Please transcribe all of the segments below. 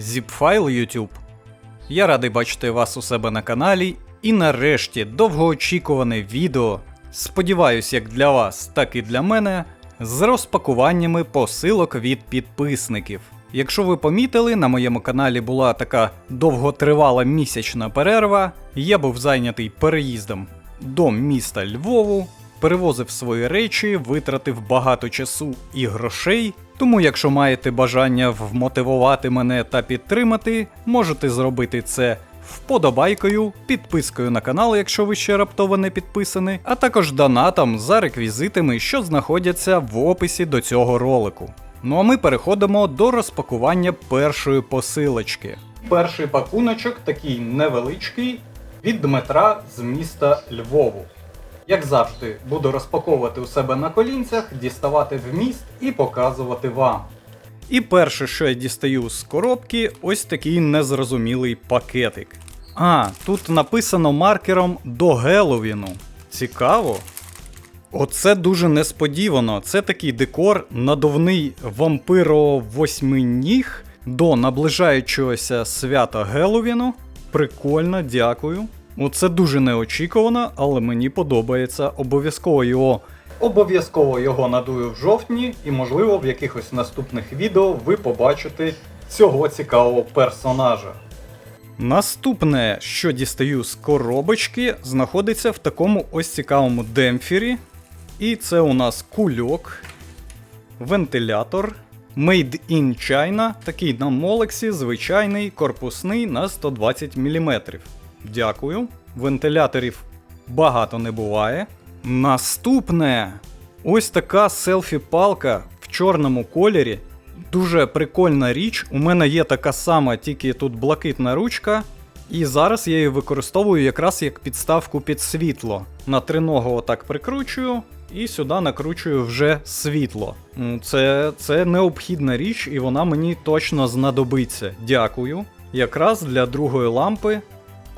Zipfile YouTube. Я радий бачити вас у себе на каналі. І нарешті довгоочікуване відео. Сподіваюсь, як для вас, так і для мене, з розпакуваннями посилок від підписників. Якщо ви помітили, на моєму каналі була така довготривала місячна перерва, я був зайнятий переїздом до міста Львову, перевозив свої речі, витратив багато часу і грошей. Тому, якщо маєте бажання вмотивувати мене та підтримати, можете зробити це вподобайкою, підпискою на канал, якщо ви ще раптово не підписані, а також донатом за реквізитами, що знаходяться в описі до цього ролику. Ну а ми переходимо до розпакування першої посилочки. Перший пакуночок такий невеличкий від Дмитра з міста Львову. Як завжди, буду розпаковувати у себе на колінцях, діставати в міст і показувати вам. І перше, що я дістаю з коробки, ось такий незрозумілий пакетик. А, тут написано маркером до Геловіну. Цікаво. Оце дуже несподівано. Це такий декор надувний вампиро восьминіг до наближаючогося свята Геловіну. Прикольно, дякую. Оце дуже неочікувано, але мені подобається. Обов'язково його. Обов'язково його надую в жовтні, і, можливо, в якихось наступних відео ви побачите цього цікавого персонажа. Наступне, що дістаю з коробочки, знаходиться в такому ось цікавому демпфері. І це у нас кульок, вентилятор. Made in China, такий на Молексі, звичайний, корпусний на 120 мм. Дякую. Вентиляторів багато не буває. Наступне ось така селфі-палка в чорному кольорі. Дуже прикольна річ. У мене є така сама, тільки тут блакитна ручка. І зараз я її використовую якраз як підставку під світло. На триногу отак прикручую, і сюди накручую вже світло. Це, це необхідна річ, і вона мені точно знадобиться. Дякую. Якраз для другої лампи,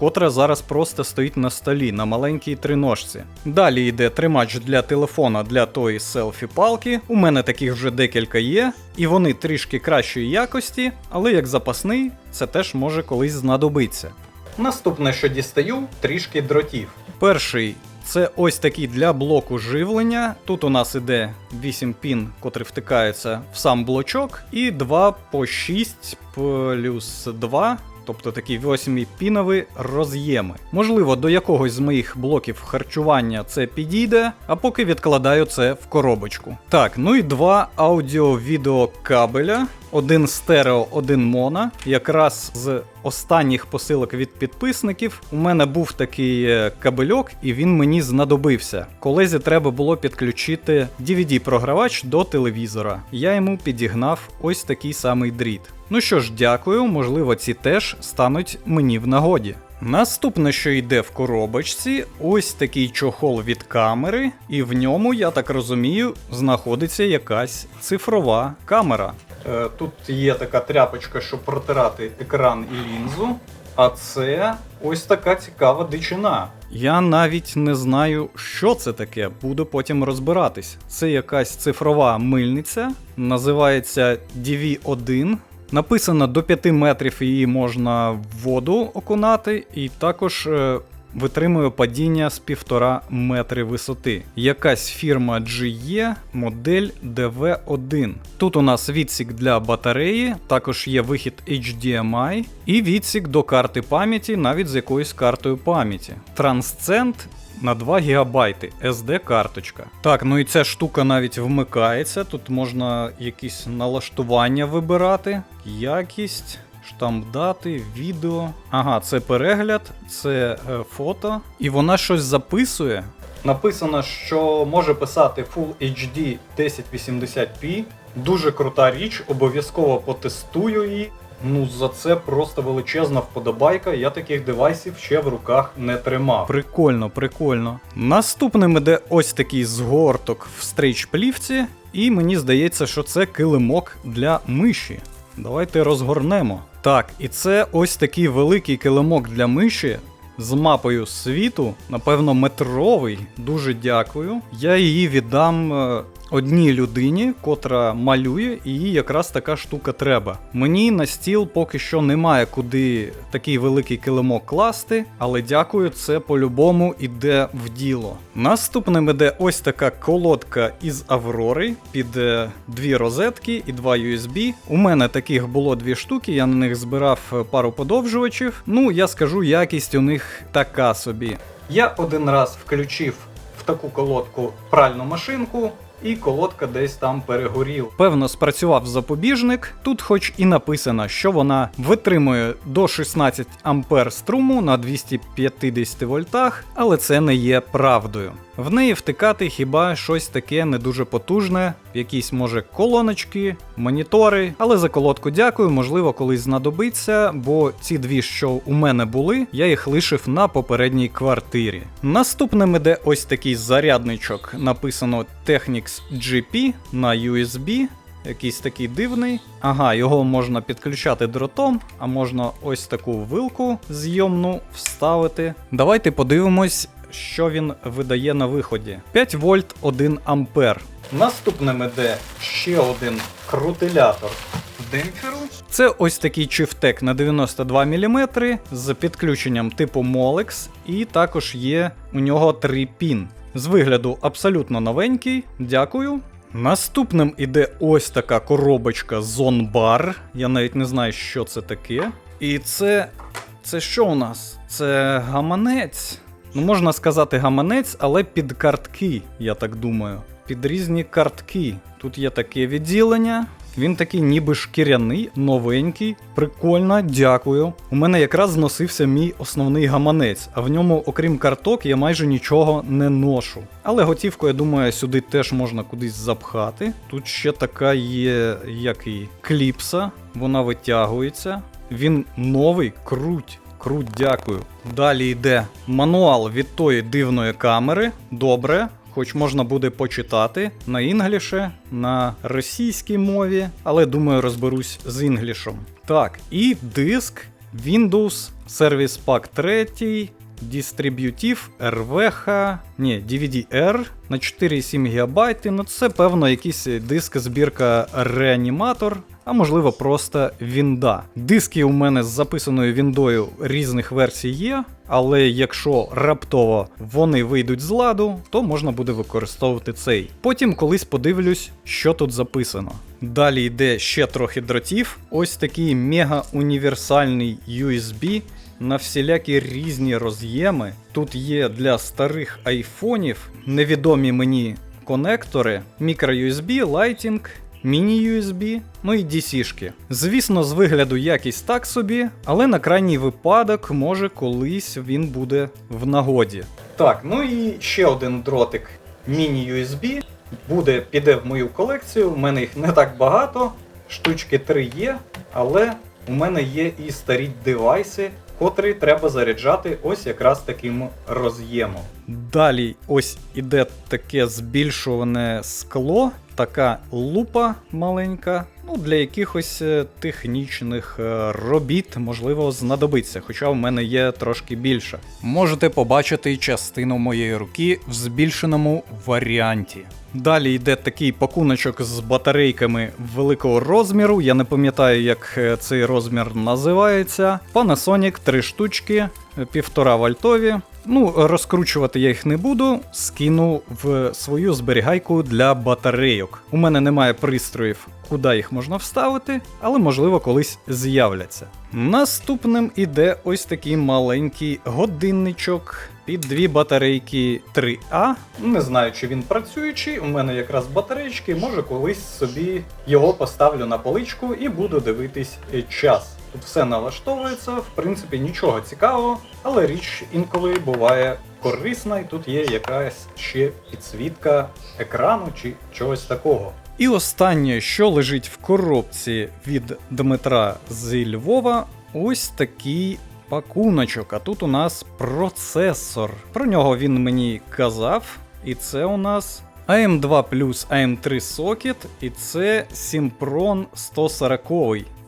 котра зараз просто стоїть на столі на маленькій триножці. Далі йде тримач для телефона для тої селфі-палки. У мене таких вже декілька є, і вони трішки кращої якості, але як запасний, це теж може колись знадобитися. Наступне, що дістаю, трішки дротів. Перший це ось такий для блоку живлення. Тут у нас іде 8 пін, котрі втикаються в сам блочок, і 2 по 6 плюс 2. Тобто такі 8-пінові роз'єми. Можливо, до якогось з моїх блоків харчування це підійде, а поки відкладаю це в коробочку. Так, ну і два аудіо-відео кабеля. Один стерео, один моно. Якраз з останніх посилок від підписників у мене був такий е, кабельок, і він мені знадобився. Колезі треба було підключити DVD-програвач до телевізора. Я йому підігнав ось такий самий дріт. Ну що ж, дякую, можливо, ці теж стануть мені в нагоді. Наступне, що йде в коробочці, ось такий чохол від камери, і в ньому, я так розумію, знаходиться якась цифрова камера. Е, тут є така тряпочка, щоб протирати екран і лінзу. А це ось така цікава дичина. Я навіть не знаю, що це таке, буду потім розбиратись. Це якась цифрова мильниця, називається DV1. Написано до 5 метрів її можна в воду окунати, і також е, витримує падіння з 1,5 метри висоти. Якась фірма GE, модель DV1. Тут у нас відсік для батареї, також є вихід HDMI і відсік до карти пам'яті, навіть з якоюсь картою пам'яті. Transcend на 2 ГБ SD-карточка. Так, ну і ця штука навіть вмикається. Тут можна якісь налаштування вибирати, якість. Штамп дати, відео. Ага, це перегляд, це е, фото. І вона щось записує. Написано, що може писати Full HD 1080p. Дуже крута річ, обов'язково потестую її. Ну, за це просто величезна вподобайка. Я таких девайсів ще в руках не тримав. Прикольно, прикольно. Наступним іде ось такий згорток в стрейч плівці, і мені здається, що це килимок для миші. Давайте розгорнемо. Так, і це ось такий великий килимок для миші з мапою світу, напевно, метровий. Дуже дякую. Я її віддам е, одній людині, котра малює, і їй якраз така штука треба. Мені на стіл поки що немає куди такий великий килимок класти, але дякую, це по-любому іде в діло. Наступним іде ось така колодка із Аврори під дві розетки і два USB. У мене таких було дві штуки, я на них збирав е, пару подовжувачів. Ну, я скажу, якість у них така собі. Я один раз включив в таку колодку пральну машинку. І колодка десь там перегоріла. Певно, спрацював запобіжник. Тут, хоч і написано, що вона витримує до 16 ампер струму на 250 вольтах, але це не є правдою. В неї втикати хіба щось таке не дуже потужне, якісь може колоночки, монітори. Але за колодку дякую, можливо, колись знадобиться, бо ці дві, що у мене були, я їх лишив на попередній квартирі. Наступним іде ось такий зарядничок, написано Technics GP на USB. Якийсь такий дивний. Ага, його можна підключати дротом, а можна ось таку вилку зйомну вставити. Давайте подивимось, що він видає на виході. 5 вольт 1 ампер. Наступним іде ще один крутилятор демпферу. Це ось такий чифтек на 92 мм з підключенням типу Molex, і також є у нього 3 пін. З вигляду абсолютно новенький. Дякую. Наступним іде ось така коробочка Zonbar. Я навіть не знаю, що це таке. І це. Це що у нас? Це гаманець. Ну, можна сказати гаманець, але під картки, я так думаю. Під різні картки. Тут є таке відділення. Він такий ніби шкіряний, новенький, прикольно, дякую. У мене якраз зносився мій основний гаманець, а в ньому, окрім карток, я майже нічого не ношу. Але готівку, я думаю, сюди теж можна кудись запхати. Тут ще така є як і кліпса, вона витягується. Він новий, круть. Круть, дякую. Далі йде мануал від тої дивної камери. Добре, хоч можна буде почитати на інгліше, на російській мові, але думаю, розберусь з інглішем. Так, і диск Windows Service Pack 3. Дистриб'ютив RVH, ні, DVD-R на 4,7 ГБ. Ну це певно якийсь диск збірка реаніматор, а можливо просто Вінда. Диски у мене з записаною Віндою різних версій є, але якщо раптово вони вийдуть з ладу, то можна буде використовувати цей. Потім колись подивлюсь, що тут записано. Далі йде ще трохи дротів. Ось такий мега універсальний USB на всілякі різні роз'єми. Тут є для старих айфонів невідомі мені конектори, мікро-USB, Lighting, міні-USB, ну і DC-шки. Звісно, з вигляду якість так собі, але на крайній випадок, може, колись він буде в нагоді. Так, ну і ще один дротик міні-USB. Буде, піде в мою колекцію. У мене їх не так багато. Штучки 3 є, але у мене є і старі девайси, котрі треба заряджати ось якраз таким роз'ємом. Далі ось іде таке збільшуване скло, така лупа маленька. Ну, для якихось е, технічних е, робіт, можливо, знадобиться, хоча в мене є трошки більше. Можете побачити частину моєї руки в збільшеному варіанті. Далі йде такий пакуночок з батарейками великого розміру. Я не пам'ятаю, як е, цей розмір називається. Panasonic 3 штучки, півтора вольтові. Ну, розкручувати я їх не буду, скину в свою зберігайку для батарейок. У мене немає пристроїв, куди їх можна вставити, але можливо колись з'являться. Наступним іде ось такий маленький годинничок під дві батарейки 3А. Не знаю, чи він працюючий. У мене якраз батарейки, може колись собі його поставлю на поличку і буду дивитись е, час. Тут все налаштовується, в принципі, нічого цікавого, але річ інколи буває корисна, і тут є якась ще підсвітка екрану чи чогось такого. І останнє, що лежить в коробці від Дмитра з Львова, ось такий пакуночок. А тут у нас процесор. Про нього він мені казав, і це у нас AM2 плюс AM3 сокет, і це Simpron 140.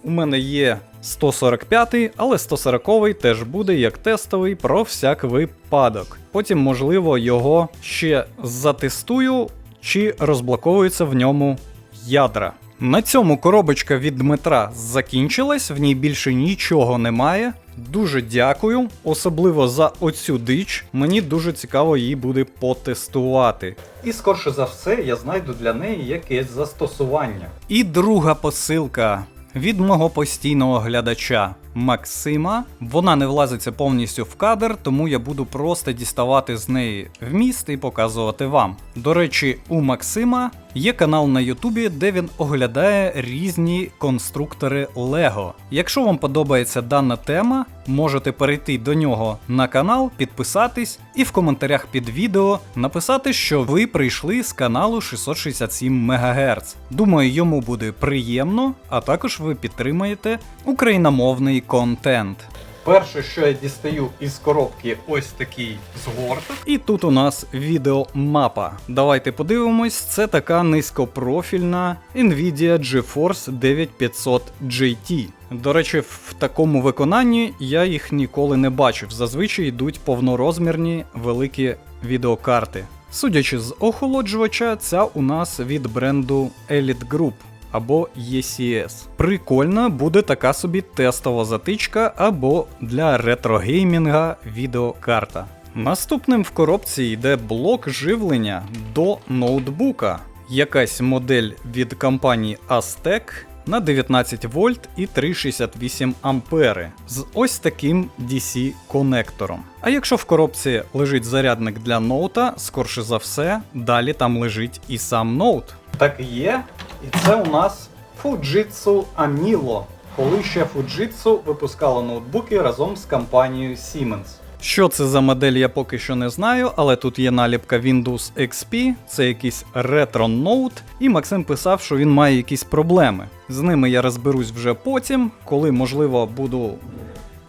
У мене є 145, але 140-й теж буде як тестовий про всяк випадок. Потім, можливо, його ще затестую. чи розблоковуються в ньому ядра. На цьому коробочка від Дмитра закінчилась, в ній більше нічого немає. Дуже дякую, особливо за оцю дич. Мені дуже цікаво її буде потестувати. І скорше за все я знайду для неї якесь застосування. І друга посилка від мого постійного глядача Максима. Вона не влазиться повністю в кадр, тому я буду просто діставати з неї вміст і показувати вам. До речі, у Максима є канал на Ютубі, де він оглядає різні конструктори Лего. Якщо вам подобається дана тема, можете перейти до нього на канал, підписатись і в коментарях під відео написати, що ви прийшли з каналу 667 МГц. Думаю, йому буде приємно, а також ви підтримаєте україномовний контент. Перше, що я дістаю із коробки, ось такий згорток. І тут у нас відеомапа. Давайте подивимось, це така низькопрофільна Nvidia GeForce 9500 GT. До речі, в такому виконанні я їх ніколи не бачив. Зазвичай йдуть повнорозмірні великі відеокарти. Судячи з охолоджувача, ця у нас від бренду Elite Group або ECS. Прикольна буде така собі тестова затичка або для ретрогеймінга відеокарта. Наступним в коробці йде блок живлення до ноутбука. Якась модель від компанії Aztec на 19 вольт і 3,68 ампери з ось таким DC конектором. А якщо в коробці лежить зарядник для ноута, скорше за все, далі там лежить і сам ноут. Так і є. І це у нас Fujitsu Amilo, коли ще Fujitsu випускала ноутбуки разом з компанією Siemens. Що це за модель, я поки що не знаю, але тут є наліпка Windows XP, це якийсь ретро ноут, і Максим писав, що він має якісь проблеми. З ними я розберусь вже потім, коли можливо буду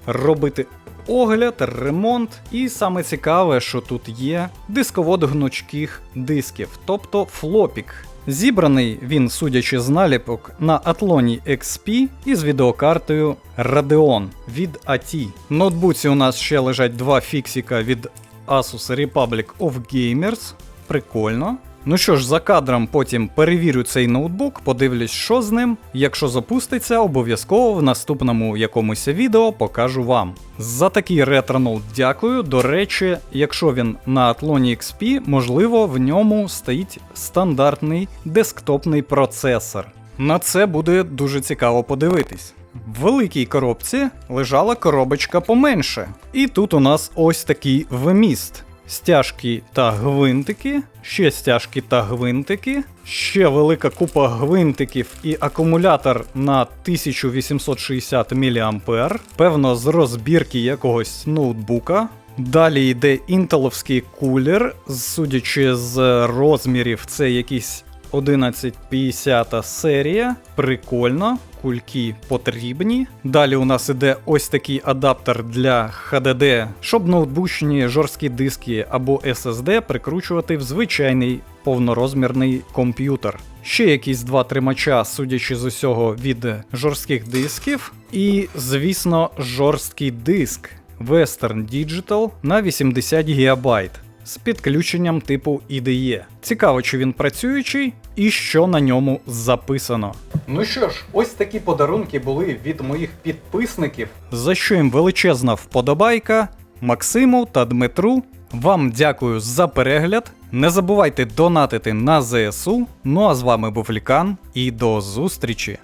робити огляд, ремонт. І саме цікаве, що тут є дисковод гнучких дисків, тобто флопік. Зібраний він, судячи з наліпок, на Атлоні XP із відеокартою Radeon від AT. В ноутбуці у нас ще лежать два фіксика від Asus Republic of Gamers. Прикольно. Ну що ж, за кадром потім перевірю цей ноутбук, подивлюсь, що з ним. Якщо запуститься, обов'язково в наступному якомусь відео покажу вам. За такий ретро-ноут дякую. До речі, якщо він на Athlon XP, можливо, в ньому стоїть стандартний десктопний процесор. На це буде дуже цікаво подивитись. В великій коробці лежала коробочка поменше. І тут у нас ось такий вміст. Стяжки та гвинтики, ще стяжки та гвинтики, ще велика купа гвинтиків і акумулятор на 1860 мА, певно, з розбірки якогось ноутбука. Далі йде інтеловський кулер, судячи з розмірів, це якийсь 1150 серія. Прикольно, кульки потрібні. Далі у нас іде ось такий адаптер для HDD, щоб ноутбучні жорсткі диски або SSD прикручувати в звичайний повнорозмірний комп'ютер. Ще якісь два тримача, судячи з усього, від жорстких дисків. І, звісно, жорсткий диск Western Digital на 80 ГБ з підключенням типу IDE. Цікаво, чи він працюючий і що на ньому записано. Ну що ж, ось такі подарунки були від моїх підписників, за що їм величезна вподобайка. Максиму та Дмитру. Вам дякую за перегляд. Не забувайте донатити на ЗСУ. Ну а з вами був Лікан і до зустрічі!